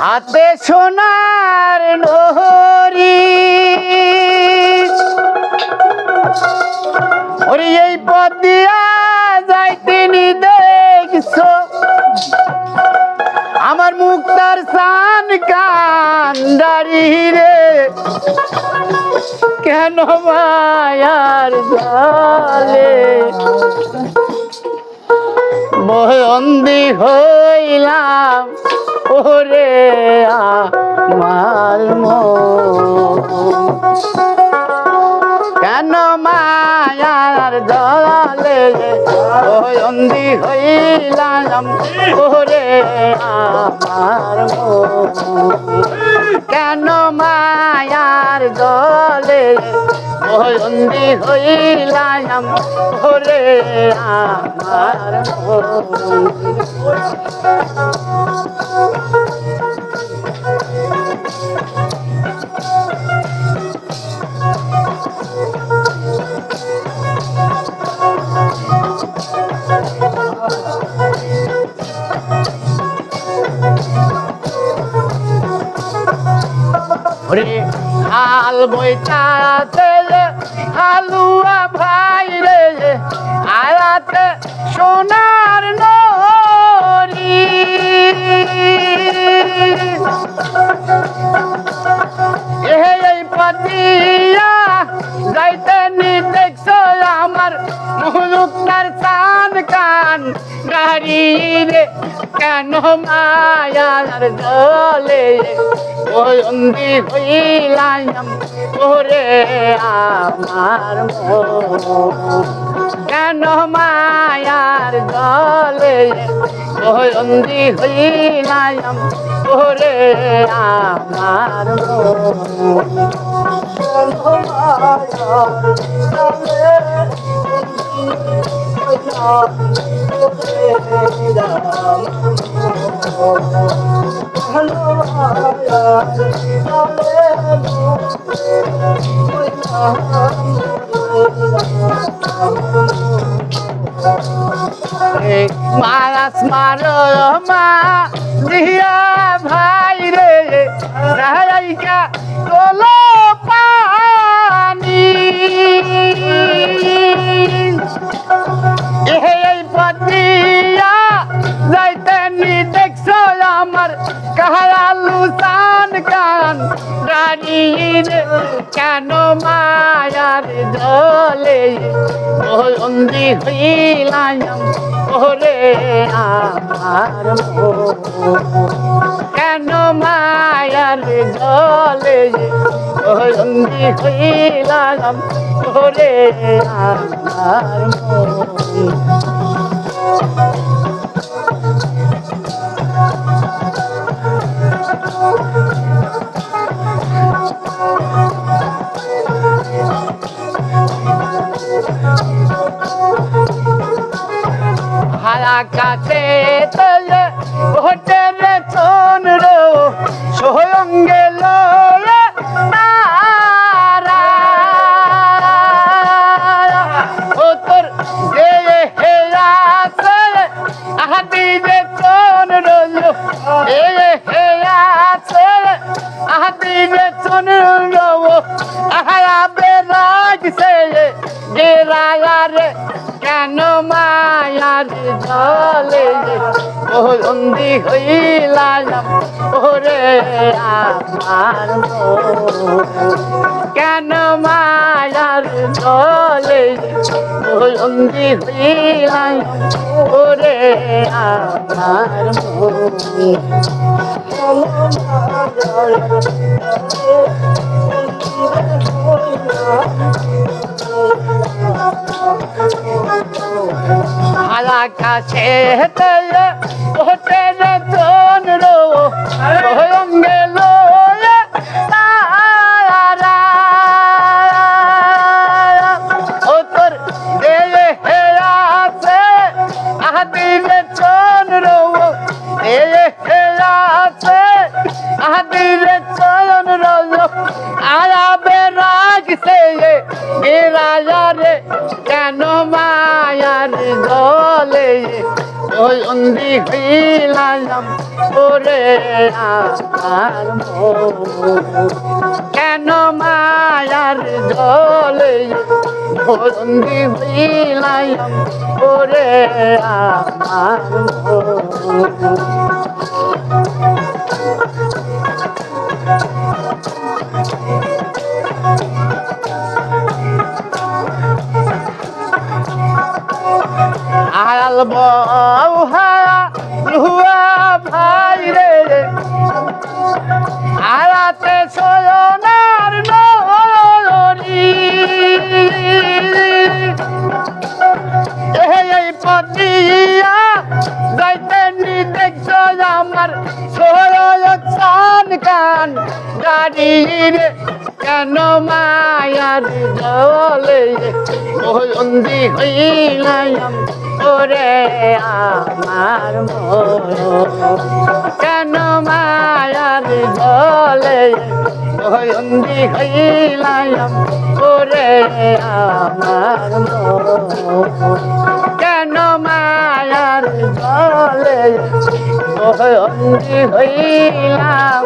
হাতে সোনার নহরি। ওরে এই পথ দিয়া যাইতেনি দেখছ। আমার মুক্তার সান কান্ডারি রে। কেন মায়ার জলে? বন্দি হইলাম। ওরে আমার কেন মায়ার দলে বন্দি হইলাম? ওরে আমার কেন মায়ার দলে বন্দি হইলাম? ওরে আমার ওরে হাল বইটাতে হালুয়া ভাই রে আয়াতে সোনার নরি এই পাতিয়া রে, কেন মায়ার জলে বন্দি হইলাম? ওরে আমার কেন মায়ার জলে বন্দি হইলাম? ওরে আমার মন। মারাস মারো মা ভাই রে রাইকা রানীর কেন মায়ার জলে বন্দি হইলাম? ওরে আমার। কেন মায়ার জলে বন্দি হইলাম? ওরে আমার মন। মায়ার জলে বন্দি হইলাম ওরে আমার। কেন মায়ার জলে বন্দি হইলাম ওরে আমার মন। তেলে হোটেল জন রো স্বয়ং গিরায়া রে কেন মায়ার জলে ওই অন্দি হইলাম ওরে মন। কেন মায়ার জলে বন্দি হইলাম ওরে আমার আমার সয়ন কান গাড়ি রে কেন মায়ার জলে? অন্দি হইলাম ওরে আমার কেন মায়ার জলে? অন্দি হইলাম ওরে আমার কেন মায়ার জলে? হইলাম।